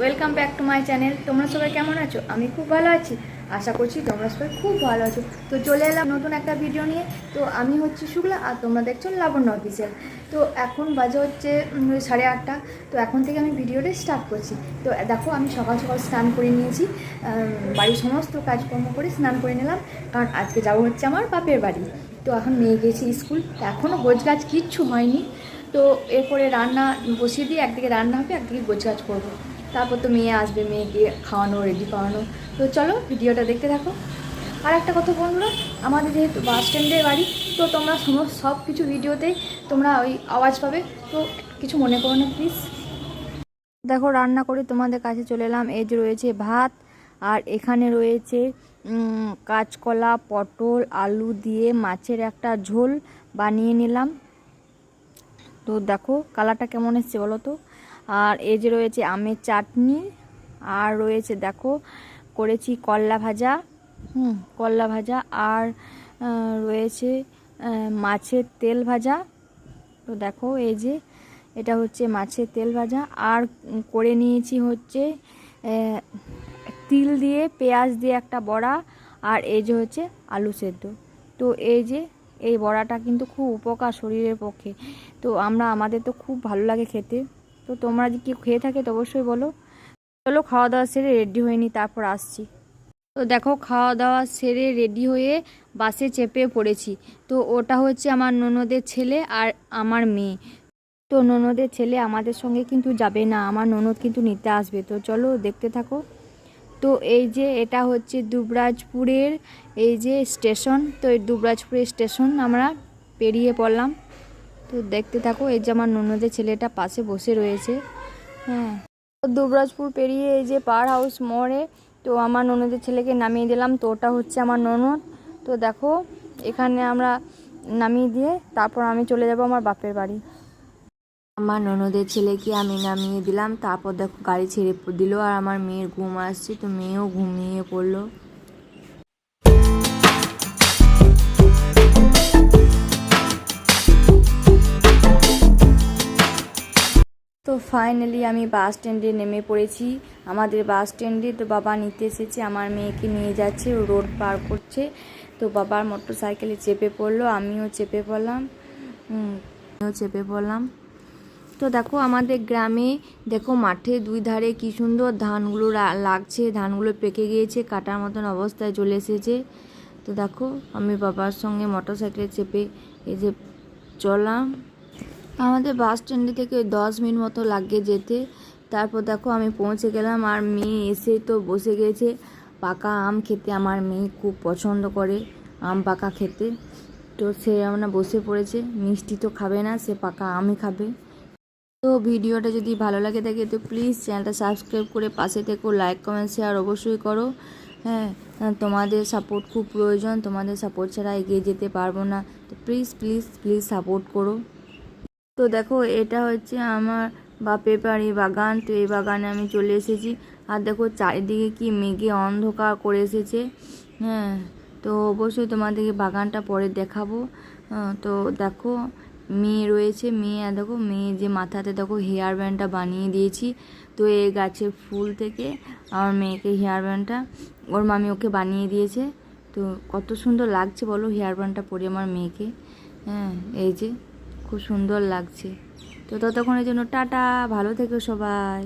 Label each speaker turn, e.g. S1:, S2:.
S1: Welcome back to my channel তোমরা সবাই কেমন আছো? আমি খুব ভালো আছি। আশা করছি তোমরা সবাই খুব ভালো আছো। তো চলে এলাম নতুন একটা ভিডিও নিয়ে। তো আমি হচ্ছে শুক্লা আর তোমরা দেখছ লাবণ্য অফিসিয়াল তো এখন বাজে হচ্ছে সাড়ে আটটা। তো এখন থেকে আমি ভিডিওটা স্টার্ট করছি। তো দেখো আমি সকাল সকাল স্নান করে নিয়েছি। বাড়ির সমস্ত কাজকর্ম করে স্নান করে নিলাম। কারণ আজকে যাব হচ্ছে আমার বাপের বাড়ি। তো এখন মেয়ে গেছি স্কুল। এখনও গোছ গাছ কিচ্ছু হয়নি। তো এরপরে রান্না বসিয়ে দিয়ে একদিকে রান্না হবে, একদিকে গোছগাছ করব। তারপর তো মেয়ে আসবে মেয়েকে খাওয়ানো রেডি করানো। তো চলো ভিডিওটা দেখতে থাকো। আর একটা কথা বন্ধুরা, আমাদের যেহেতু বাস স্ট্যান্ডের বাড়ি, তো তোমরা সমস্ত সব কিছু ভিডিওতেই তোমরা ওই আওয়াজ পাবে। তো কিছু মনে করো না প্লিজ দেখো, রান্না করে তোমাদের কাছে চলে এলাম। এই যে রয়েছে ভাত, আর এখানে রয়েছে কাঁচকলা, পটল, আলু দিয়ে মাছের একটা ঝোল বানিয়ে নিলাম। তো দেখো কালারটা কেমন এসছে বলো তো? আর এই যে রয়েছে আমের চাটনি, আর রয়েছে দেখো করেছি করলা ভাজা, হুম, করলা ভাজা, আর রয়েছে মাছের তেল ভাজা। তো দেখো এই যে এটা হচ্ছে মাছের তেল ভাজা, আর করে নিয়েছি হচ্ছে তিল দিয়ে, পেঁয়াজ দিয়ে একটা বড়া, আর এই যে হচ্ছে আলু সেদ্ধ। তো এই যে এই বড়াটা কিন্তু খুব উপকার শরীরের পক্ষে। তো আমরা, আমাদের তো খুব ভালো লাগে খেতে। তো তোমরা যদি কেউ খেয়ে থাকে তো অবশ্যই বলো। চলো খাওয়া দাওয়া সেরে রেডি হয়ে নি, তারপর আসছি। তো দেখো খাওয়া দাওয়া সেরে রেডি হয়ে বাসে চেপে পড়েছি। তো ওটা হচ্ছে আমার ননদের ছেলে আর আমার মেয়ে। তো ননদের ছেলে আমাদের সঙ্গে কিন্তু যাবে না, আমার ননদ কিন্তু নিতে আসবে। তো চলো দেখতে থাকো। তো এই যে এটা হচ্ছে দুবরাজপুরের এই যে স্টেশন, তো এই দুবরাজপুরের স্টেশন আমরা পেরিয়ে পড়লাম। তো দেখতে থাকো, এই যে আমার ননদের ছেলেটা পাশে বসে রয়েছে। হ্যাঁ। দুবরাজপুর পেরিয়ে এই যে পাওয়ার হাউস মোড়ে, তো আমার ননদের ছেলেকে নামিয়ে দিলাম। তো ওটা হচ্ছে আমার ননদ। তো দেখো, এখানে আমরা নামিয়ে দিয়ে তারপর আমি চলে যাব আমার বাপের বাড়ি। আমার ননদের ছেলেকে আমি নামিয়ে দিলাম, তারপর দেখো গাড়ি ছেড়ে দিল আর আমার মেয়ের ঘুম আসছে, তো মেয়েও ঘুমিয়ে পড়ল। তো ফাইনালি আমি বাস স্ট্যান্ডে নেমে পড়েছি। আমাদের বাস স্ট্যান্ডে তো বাবা নিতে এসেছে, আমার মেয়েকে নিয়ে যাচ্ছে, ও রোড পার করছে। তো বাবার মোটর সাইকেলে চেপে পড়ল, আমিও চেপে পড়লাম। আমিও চেপে পড়লাম। তো দেখো আমাদের গ্রামে, দেখো মাঠে দুই ধারে কি সুন্দর ধানগুলো লাগছে, ধানগুলো পেকে গিয়েছে, কাটার মতন অবস্থায় চলে এসেছে। তো দেখো আমি বাবার সঙ্গে মোটর সাইকেলে চেপে এই যে চললাম। আমাদের বাস স্ট্যান্ডে থেকে দশ মিনিট মতো লাগে যেতে। তারপর দেখো আমি পৌঁছে গেলাম, আর মেয়ে এসে তো বসে গেছে। পাকা আম খেতে আমার মেয়ে খুব পছন্দ করে, আম পাকা খেতে। তো সে আমরা বসে পড়েছে, মিষ্টি তো খাবে না, সে পাকা আমই খাবে। তো ভিডিওটা যদি ভালো লাগে থাকে তো প্লিজ চ্যানেলটা সাবস্ক্রাইব করে পাশে থেকো লাইক কমেন্ট শেয়ার অবশ্যই করো। হ্যাঁ তোমাদের সাপোর্ট খুব প্রয়োজন। তোমাদের সাপোর্ট ছাড়া এগিয়ে যেতে পারব না। তো প্লিজ প্লিজ প্লিজ সাপোর্ট করো। তো দেখো, এটা হচ্ছে আমার বাপের বাড়ি বাগান। তো এই বাগানে আমি চলে এসেছি। আর দেখো, চারিদিকে কি মেঘে অন্ধকার করে এসেছে। হ্যাঁ তো অবশ্যই তোমাদেরকে বাগানটা পরে দেখাবো। তো দেখো মেয়ে রয়েছে, মেয়ে দেখো মেয়ে যে মাথাতে দেখো হেয়ার ব্যান্ডটা বানিয়ে দিয়েছি। তো এই গাছের ফুল থেকে আমার মেয়েকে হেয়ার ব্যান্ডটা ওর মামি ওকে বানিয়ে দিয়েছে। তো কত সুন্দর লাগছে বলো হেয়ার ব্যান্ডটা পরে আমার মেয়েকে। হ্যাঁ এই যে খুব সুন্দর লাগছে। তো ততক্ষণের জন্য টাটা, ভালো থেকো সবাই।